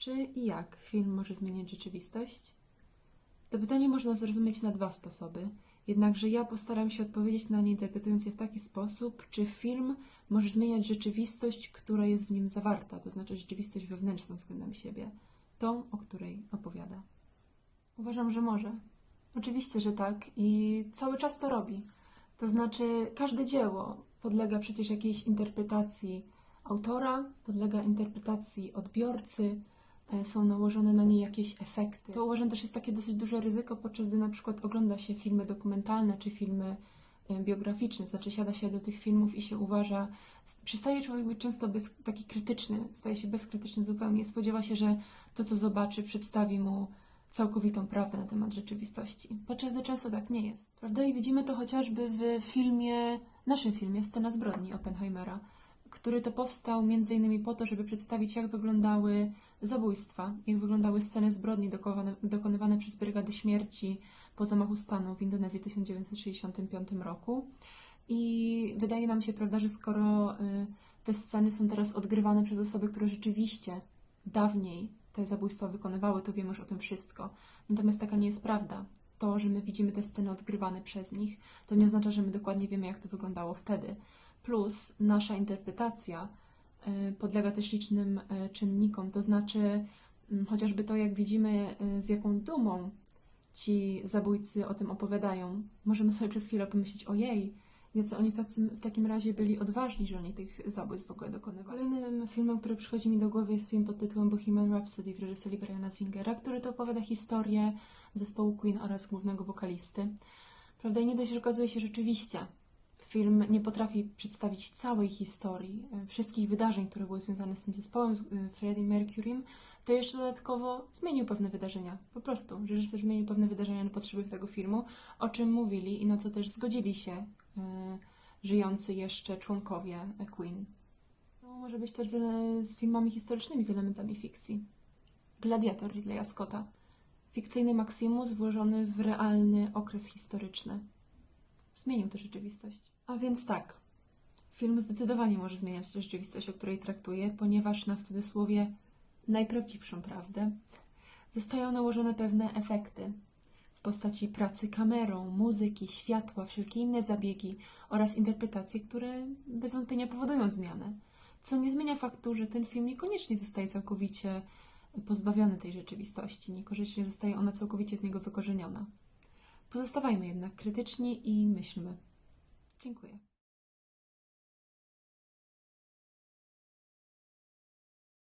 Czy i jak film może zmieniać rzeczywistość? To pytanie można zrozumieć na dwa sposoby. Jednakże ja postaram się odpowiedzieć na nie, interpretując je w taki sposób, czy film może zmieniać rzeczywistość, która jest w nim zawarta, to znaczy rzeczywistość wewnętrzną względem siebie, tą, o której opowiada. Uważam, że może. Oczywiście, że tak i cały czas to robi. To znaczy, każde dzieło podlega przecież jakiejś interpretacji autora, podlega interpretacji odbiorcy, są nałożone na nie jakieś efekty. To uważam też jest takie dosyć duże ryzyko, podczas gdy na przykład ogląda się filmy dokumentalne czy filmy e, biograficzne, znaczy siada się do tych filmów i się uważa, przestaje człowiek być często bez, taki krytyczny, staje się bezkrytyczny zupełnie, spodziewa się, że to, co zobaczy, przedstawi mu całkowitą prawdę na temat rzeczywistości. Podczas gdy często tak nie jest. Prawda? I widzimy to chociażby w filmie, naszym filmie Scena zbrodni Oppenheimera, który to powstał innymi po to, żeby przedstawić, jak wyglądały zabójstwa, jak wyglądały sceny zbrodni dokonywane, dokonywane przez Brygady Śmierci po zamachu stanu w Indonezji w 1965 roku. I wydaje nam się, prawda, że skoro y, te sceny są teraz odgrywane przez osoby, które rzeczywiście dawniej te zabójstwa wykonywały, to wiemy już o tym wszystko. Natomiast taka nie jest prawda. To, że my widzimy te sceny odgrywane przez nich, to nie oznacza, że my dokładnie wiemy, jak to wyglądało wtedy. Plus nasza interpretacja y, podlega też licznym y, czynnikom, to znaczy mm, chociażby to, jak widzimy, y, z jaką dumą ci zabójcy o tym opowiadają. Możemy sobie przez chwilę pomyśleć, ojej, jacy oni w, takim, w takim razie byli odważni, że oni tych zabójstw w ogóle dokonywali. Kolejnym filmem, który przychodzi mi do głowy jest film pod tytułem Bohemian Rhapsody w reżyserii Briana Singera, który to opowiada historię zespołu Queen oraz głównego wokalisty. Prawda, i nie dość, że okazuje się rzeczywiście, film nie potrafi przedstawić całej historii, e, wszystkich wydarzeń, które były związane z tym zespołem, z e, Freddie Mercurym, to jeszcze dodatkowo zmienił pewne wydarzenia. Po prostu, reżyser zmienił pewne wydarzenia na potrzeby tego filmu, o czym mówili i na co też zgodzili się e, żyjący jeszcze członkowie Queen. To może być też z, z filmami historycznymi, z elementami fikcji. Gladiator Ridleya Scotta. Fikcyjny Maximus włożony w realny okres historyczny. Zmienił tę rzeczywistość. A więc tak, film zdecydowanie może zmieniać rzeczywistość, o której traktuje, ponieważ na w cudzysłowie najprawdziwszą prawdę zostają nałożone pewne efekty w postaci pracy kamerą, muzyki, światła, wszelkie inne zabiegi oraz interpretacje, które bez wątpienia powodują zmianę. Co nie zmienia faktu, że ten film niekoniecznie zostaje całkowicie pozbawiony tej rzeczywistości, niekoniecznie zostaje ona całkowicie z niego wykorzeniona. Pozostawajmy jednak krytyczni i myślmy. Dziękuję.